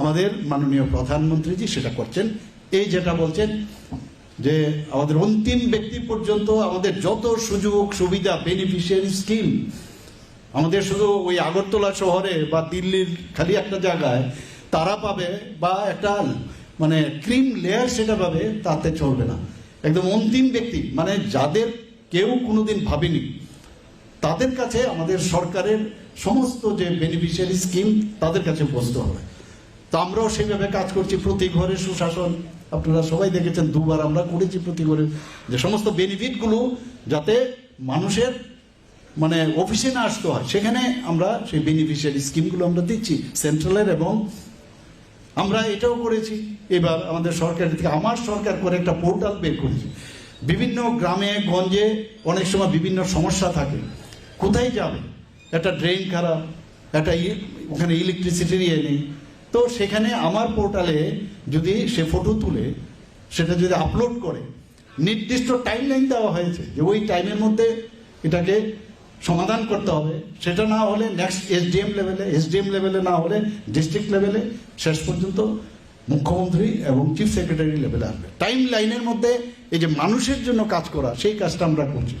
আমাদের মাননীয় প্রধানমন্ত্রীজি সেটা করছেন। এই যেটা বলছেন যে আমাদের অন্তিম ব্যক্তি পর্যন্ত আমাদের যত সুযোগ, সুবিধা বেনিফিশিয়ারি স্কিম আমাদের শুধু ওই আগরতলা শহরে বা দিল্লির খালি একটা জায়গায় তারা পাবে বা একটা মানে ক্রিম লেয়ার সেটা পাবে, তাতে চলবে না। একদম অন্তিম ব্যক্তি মানে যাদের কেউ কোনোদিন ভাবেনি, তাদের কাছে আমাদের সরকারের সমস্ত যে বেনিফিশিয়ারি স্কিম তাদের কাছে পৌঁছতে হবে। তো আমরাও সেইভাবে কাজ করছি। প্রতি ঘরে সুশাসন, আপনারা সবাই দেখেছেন, দুবার আমরা করেছি প্রতি ঘরে। যে সমস্ত বেনিফিটগুলো যাতে মানুষের মানে অফিসে না আসতে হয়, সেখানে আমরা সেই বেনিফিশিয়ারি স্কিমগুলো আমরা দিচ্ছি সেন্ট্রালের এবং আমরা এটাও করেছি। এবার আমাদের সরকার থেকে, আমার সরকার করে একটা পোর্টাল বের করেছি। বিভিন্ন গ্রামে, গঞ্জে অনেক সময় বিভিন্ন সমস্যা থাকে। কোথায় যাবে? একটা ড্রেন খারাপ, একটা ওখানে ইলেকট্রিসিটির ইয়ে নেই। তো সেখানে আমার পোর্টালে যদি সে ফটো তুলে, সেটা যদি আপলোড করে, নির্দিষ্ট টাইম লাইন দেওয়া হয়েছে যে ওই টাইমের মধ্যে এটাকে সমাধান করতে হবে, সেটা না হলে নেক্সট এসডিএম লেভেলে এসডিএম লেভেলে না হলে ডিস্ট্রিক্ট লেভেলে শেষ পর্যন্ত মুখ্যমন্ত্রী এবং চিফ সেক্রেটারি লেভেলে আসবে। টাইম লাইনের মধ্যে এই যে মানুষের জন্য কাজ করা, সেই কাজটা আমরা করছি।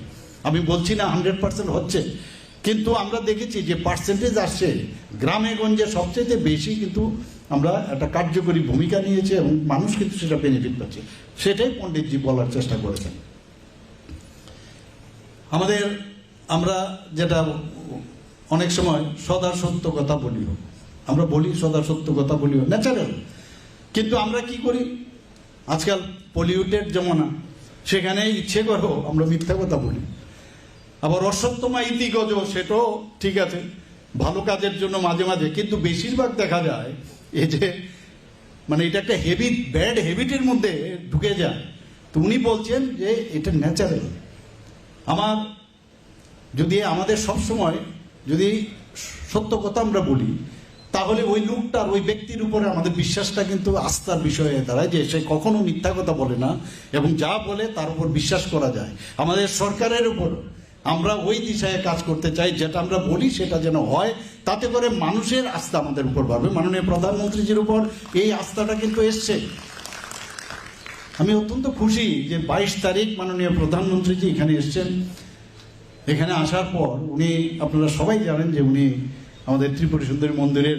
আমি বলছি না হান্ড্রেড পার্সেন্ট হচ্ছে কিন্তু আমরা দেখেছি যে পার্সেন্টেজ আসছে। গ্রামে গঞ্জে সবচেয়ে বেশি কিন্তু আমরা একটা কার্যকরী ভূমিকা নিয়েছি এবং মানুষ কিন্তু সেটা বেনিফিট পাচ্ছে। সেটাই পণ্ডিতজি বলার চেষ্টা করেছেন। আমাদের আমরা যেটা অনেক সময় সদা সত্য কথা বলিও আমরা বলি সদা সত্য কথা বলিও ন্যাচারাল কিন্তু আমরা কি করি? আজকাল পলিউটেড জমানা সেখানে ইচ্ছে করো আমরা মিথ্যা কথা বলি। আবার অসত্যমা ইতি গজ সেটাও ঠিক আছে। ভালো কাজের জন্য মাঝে মাঝে, কিন্তু বেশিরভাগ দেখা যায়, এই যে মানে এটা একটা হেবিট ব্যাড হেবিটের মধ্যে ঢুকে যায়। তো উনি বলছেন যে, এটা ন্যাচারাল আমার, যদি আমাদের সব সময় যদি সত্য কথা আমরা বলি, তাহলে ওই লোকটার ওই ব্যক্তির উপরে আমাদের বিশ্বাসটা কিন্তু আস্থার বিষয় হয়ে দাঁড়ায় যে সে কখনো মিথ্যা কথা বলে না এবং যা বলে তার উপর বিশ্বাস করা যায়। আমাদের সরকারের উপর আমরা ওই দিশায় কাজ করতে চাই, যেটা আমরা বলি সেটা যেন হয়, তাতে করে মানুষের আস্থা আমাদের উপর বাড়বে। মাননীয় প্রধানমন্ত্রীজির উপর এই আস্থাটা কিন্তু এসছে। আমি অত্যন্ত খুশি যে বাইশ তারিখ মাননীয় প্রধানমন্ত্রীজি এখানে এসছেন। এখানে আসার পর উনি, আপনারা সবাই জানেন যে উনি আমাদের ত্রিপুরা সুন্দরী মন্দিরের